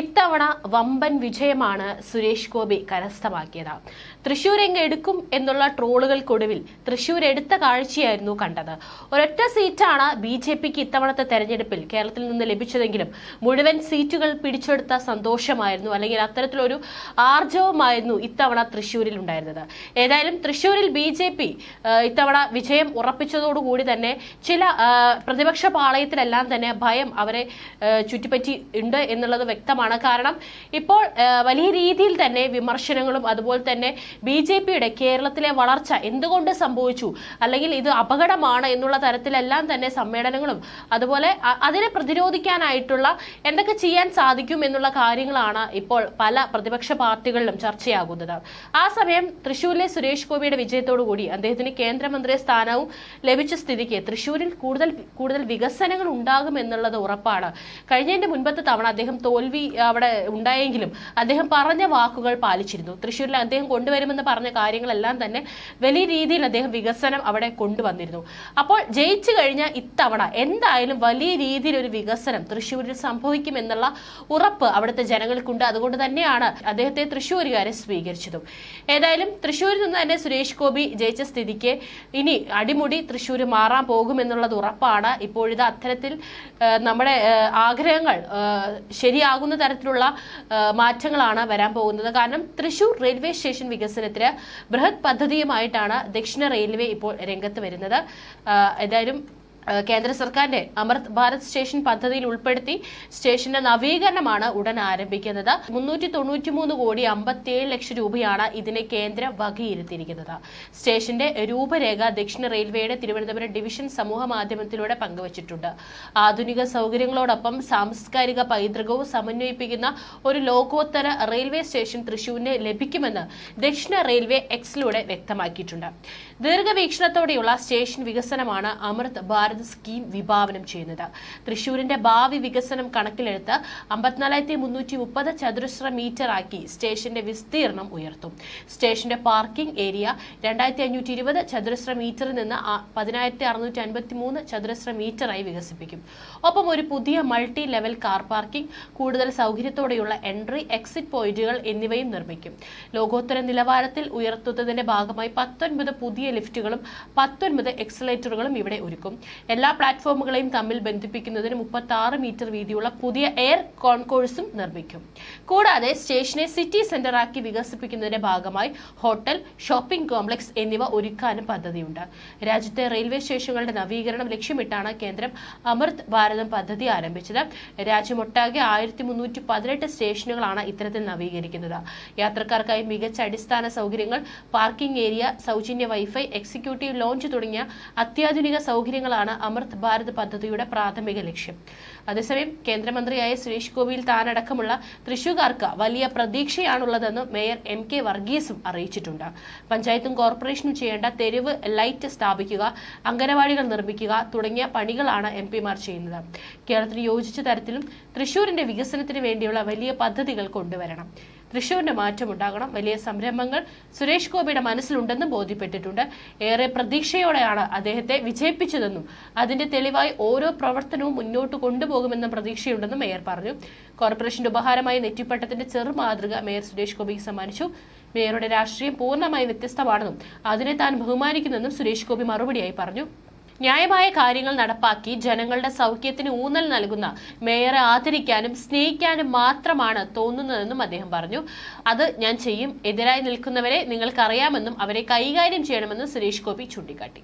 ഇത്തവണ വമ്പൻ വിജയമാണ് സുരേഷ് ഗോപി കരസ്ഥമാക്കിയത്. തൃശൂർ എടുക്കും എന്നുള്ള ട്രോളുകൾക്കൊടുവിൽ തൃശൂർ എടുത്ത കാഴ്ചയായിരുന്നു കണ്ടത്. ഒരൊറ്റ സീറ്റാണ് ബി ജെ പിക്ക് ഇത്തവണത്തെ തെരഞ്ഞെടുപ്പിൽ കേരളത്തിൽ നിന്ന് ലഭിച്ചതെങ്കിലും മുഴുവൻ സീറ്റുകൾ പിടിച്ചെടുത്ത സന്തോഷമായിരുന്നു. അല്ലെങ്കിൽ അത്തരത്തിലൊരു ആർജവമായിരുന്നു ഇത്തവണ തൃശൂരിൽ ഉണ്ടായിരുന്നത്. ഏതായാലും തൃശൂരിൽ ബി ജെ പി ഇത്തവണ വിജയം ഉറപ്പിച്ചതോടുകൂടി തന്നെ ചില പ്രതിപക്ഷ പാളയത്തിലെല്ലാം തന്നെ ഭയം അവരെ ചുറ്റിപ്പറ്റി ഉണ്ട് എന്നുള്ളത് വ്യക്തമാണ് കാരണം ഇപ്പോൾ വലിയ രീതിയിൽ തന്നെ വിമർശനങ്ങളും അതുപോലെ തന്നെ ബി ജെ പിയുടെ കേരളത്തിലെ വളർച്ച എന്തുകൊണ്ട് സംഭവിച്ചു? അല്ലെങ്കിൽ ഇത് അപകടമാണ് എന്നുള്ള തരത്തിലെല്ലാം തന്നെ സമ്മേളനങ്ങളും അതുപോലെ അതിനെ പ്രതിരോധിക്കാനായിട്ടുള്ള എന്തൊക്കെ ചെയ്യാൻ സാധിക്കും എന്നുള്ള കാര്യങ്ങളാണ് ഇപ്പോൾ പല പ്രതിപക്ഷ പാർട്ടികളിലും ചർച്ചയാകുന്നത്. ആ സമയം തൃശൂരിലെ സുരേഷ് ഗോപിയുടെ വിജയത്തോടു കൂടി അദ്ദേഹത്തിന് കേന്ദ്രമന്ത്രി സ്ഥാനവും ലഭിച്ച സ്ഥിതിക്ക് തൃശൂരിൽ കൂടുതൽ കൂടുതൽ വികസനങ്ങൾ ഉണ്ടാകും എന്നുള്ളത് ഉറപ്പാണ്. കഴിഞ്ഞതിന്റെ മുൻപത്തെ തവണ അദ്ദേഹം തോൽവി അവിടെ ഉണ്ടായെങ്കിലും അദ്ദേഹം പറഞ്ഞ വാക്കുകൾ പാലിച്ചിരുന്നു. തൃശ്ശൂരിൽ അദ്ദേഹം കൊണ്ടുവരുമെന്ന് പറഞ്ഞ കാര്യങ്ങളെല്ലാം തന്നെ വലിയ രീതിയിൽ അദ്ദേഹം വികസനം അവിടെ കൊണ്ടുവന്നിരുന്നു. അപ്പോൾ ജയിച്ചു കഴിഞ്ഞ ഇത്തവണ എന്തായാലും വലിയ രീതിയിൽ ഒരു വികസനം തൃശ്ശൂരിൽ സംഭവിക്കുമെന്നുള്ള ഉറപ്പ് അവിടുത്തെ ജനങ്ങൾക്കുണ്ട്. അതുകൊണ്ട് തന്നെയാണ് അദ്ദേഹത്തെ തൃശ്ശൂരുകാരെ സ്വീകരിച്ചതും. ഏതായാലും തൃശ്ശൂരിൽ നിന്ന് തന്നെ സുരേഷ് ഗോപി ജയിച്ച സ്ഥിതിക്ക് ഇനി അടിമുടി തൃശ്ശൂർ മാറാൻ പോകുമെന്നുള്ളത് ഉറപ്പാണ്. ഇപ്പോഴിത് അത്തരത്തിൽ നമ്മുടെ ആഗ്രഹങ്ങൾ ശരിയാകുന്ന തരത്തിലുള്ള മാറ്റങ്ങളാണ് വരാൻ പോകുന്നത്. കാരണം തൃശൂർ റെയിൽവേ സ്റ്റേഷൻ വികസനത്തിന് ബൃഹത് പദ്ധതിയുമായിട്ടാണ് ദക്ഷിണ റെയിൽവേ ഇപ്പോൾ രംഗത്ത് വരുന്നത്. ഏതായാലും കേന്ദ്ര സർക്കാരിന്റെ അമൃത് ഭാരത് സ്റ്റേഷൻ പദ്ധതിയിൽ ഉൾപ്പെടുത്തി സ്റ്റേഷന്റെ നവീകരണമാണ് ഉടൻ ആരംഭിക്കുന്നത്. മുന്നൂറ്റി തൊണ്ണൂറ്റി മൂന്ന് കോടി അമ്പത്തിയേഴ് ലക്ഷം രൂപയാണ് ഇതിന് കേന്ദ്ര വകയിരുത്തിയിരിക്കുന്നത്. സ്റ്റേഷന്റെ രൂപരേഖ ദക്ഷിണ റെയിൽവേയുടെ തിരുവനന്തപുരം ഡിവിഷൻ സമൂഹ മാധ്യമത്തിലൂടെ പങ്കുവച്ചിട്ടുണ്ട്. ആധുനിക സൗകര്യങ്ങളോടൊപ്പം സാംസ്കാരിക പൈതൃകവും സമന്വയിപ്പിക്കുന്ന ഒരു ലോകോത്തര റെയിൽവേ സ്റ്റേഷൻ തൃശൂരിന് ലഭിക്കുമെന്ന് ദക്ഷിണ റെയിൽവേ എക്സിലൂടെ വ്യക്തമാക്കിയിട്ടുണ്ട്. ദീർഘവീക്ഷണത്തോടെയുള്ള സ്റ്റേഷൻ വികസനമാണ് അമൃത് ഭാരത് സ്കീം വിഭാവനം ചെയ്യുന്നത്. തൃശൂരിന്റെ ഭാവി വികസനം കണക്കിലെടുത്ത് അമ്പത്തിനാലായിരത്തി മുന്നൂറ്റി മുപ്പത് ചതുരശ്ര മീറ്റർ ആക്കി സ്റ്റേഷന്റെ വിസ്തീർണം ഉയർത്തും. സ്റ്റേഷന്റെ പാർക്കിംഗ് ഏരിയ രണ്ടായിരത്തി അഞ്ഞൂറ്റി ഇരുപത് ചതുരശ്ര മീറ്ററിൽ നിന്ന് പതിനായിരത്തി അറുന്നൂറ്റി അൻപത്തി മൂന്ന് ചതുരശ്ര മീറ്ററായി വികസിപ്പിക്കും. ഒപ്പം ഒരു പുതിയ മൾട്ടി ലെവൽ കാർ പാർക്കിംഗ് കൂടുതൽ സൗകര്യത്തോടെയുള്ള എൻട്രി എക്സിറ്റ് പോയിന്റുകൾ എന്നിവയും നിർമ്മിക്കും. ലോകോത്തര നിലവാരത്തിൽ ഉയർത്തുന്നതിന്റെ ഭാഗമായി പത്തൊൻപത് പുതിയ ലിഫ്റ്റുകളും പത്തൊൻപത് എക്സലേറ്ററുകളും ഇവിടെ ഒരുക്കും. എല്ലാ പ്ലാറ്റ്ഫോമുകളെയും തമ്മിൽ ബന്ധിപ്പിക്കുന്നതിന് മുപ്പത്തി ആറ് മീറ്റർ വീതിയുള്ള പുതിയ എയർ കോൺകോഴ്സും നിർമ്മിക്കും. കൂടാതെ സ്റ്റേഷനെ സിറ്റി സെന്റർ ആക്കി വികസിപ്പിക്കുന്നതിന്റെ ഭാഗമായി ഹോട്ടൽ ഷോപ്പിംഗ് കോംപ്ലക്സ് എന്നിവ ഒരുക്കാനും പദ്ധതിയുണ്ട്. രാജ്യത്തെ റെയിൽവേ സ്റ്റേഷനുകളുടെ നവീകരണം ലക്ഷ്യമിട്ടാണ് കേന്ദ്രം അമൃത് ഭാരതം പദ്ധതി ആരംഭിച്ചത്. രാജ്യമൊട്ടാകെ ആയിരത്തി മുന്നൂറ്റി പതിനെട്ട് സ്റ്റേഷനുകളാണ് ഇത്തരത്തിൽ നവീകരിക്കുന്നത്. യാത്രക്കാർക്കായി മികച്ച അടിസ്ഥാന സൗകര്യങ്ങൾ പാർക്കിംഗ് ഏരിയ സൗജന്യ വൈഫൈ എക്സിക്യൂട്ടീവ് ലോഞ്ച് തുടങ്ങിയ അത്യാധുനിക സൗകര്യങ്ങളാണ് അമൃത് ഭാരത് പദ്ധതിയുടെ പ്രാഥമിക ലക്ഷ്യം. അതേസമയം കേന്ദ്രമന്ത്രിയായ സുരേഷ് ഗോപിയിൽ താനടക്കമുള്ള തൃശൂർക്കാർക്ക് വലിയ പ്രതീക്ഷയാണുള്ളതെന്ന് മേയർ എം കെ വർഗീസും അറിയിച്ചിട്ടുണ്ട്. പഞ്ചായത്തും കോർപ്പറേഷനും ചെയ്യേണ്ട തെരുവ് ലൈറ്റ് സ്ഥാപിക്കുക അംഗനവാടികൾ നിർമ്മിക്കുക തുടങ്ങിയ പണികളാണ് എം പിമാർ ചെയ്യുന്നത്. കേരളത്തിന് യോജിച്ച തരത്തിലും തൃശൂരിന്റെ വികസനത്തിന് വേണ്ടിയുള്ള വലിയ പദ്ധതികൾ കൊണ്ടുവരണം. തൃശൂരിന്റെ മാറ്റമുണ്ടാകണം. വലിയ സംരംഭങ്ങൾ സുരേഷ് ഗോപിയുടെ മനസ്സിലുണ്ടെന്നും ബോധ്യപ്പെട്ടിട്ടുണ്ട്. ഏറെ പ്രതീക്ഷയോടെയാണ് അദ്ദേഹത്തെ വിജയിപ്പിച്ചതെന്നും അതിന്റെ തെളിവായി ഓരോ പ്രവർത്തനവും മുന്നോട്ട് കൊണ്ടുപോകുമെന്ന പ്രതീക്ഷയുണ്ടെന്നും മേയർ പറഞ്ഞു. കോർപ്പറേഷന്റെ ഉപഹാരമായി നെറ്റിപ്പട്ടത്തിന്റെ ചെറു മാതൃക മേയർ സുരേഷ് ഗോപിക്ക് സമ്മാനിച്ചു. മേയറുടെ രാഷ്ട്രീയം പൂർണമായി വ്യത്യസ്തമാണെന്നും അതിനെ താൻ ബഹുമാനിക്കുന്നെന്നും സുരേഷ് ഗോപി മറുപടിയായി പറഞ്ഞു. ന്യായമായ കാര്യങ്ങൾ നടപ്പാക്കി ജനങ്ങളുടെ സൗഖ്യത്തിന് ഊന്നൽ നൽകുന്ന മേയറെ ആദരിക്കാനും സ്നേഹിക്കാനും മാത്രമാണ് തോന്നുന്നതെന്നും അദ്ദേഹം പറഞ്ഞു. അത് ഞാൻ ചെയ്യും. എതിരായി നിൽക്കുന്നവരെ നിങ്ങൾക്കറിയാമെന്നും അവരെ കൈകാര്യം ചെയ്യണമെന്നും സുരേഷ് ഗോപി ചൂണ്ടിക്കാട്ടി.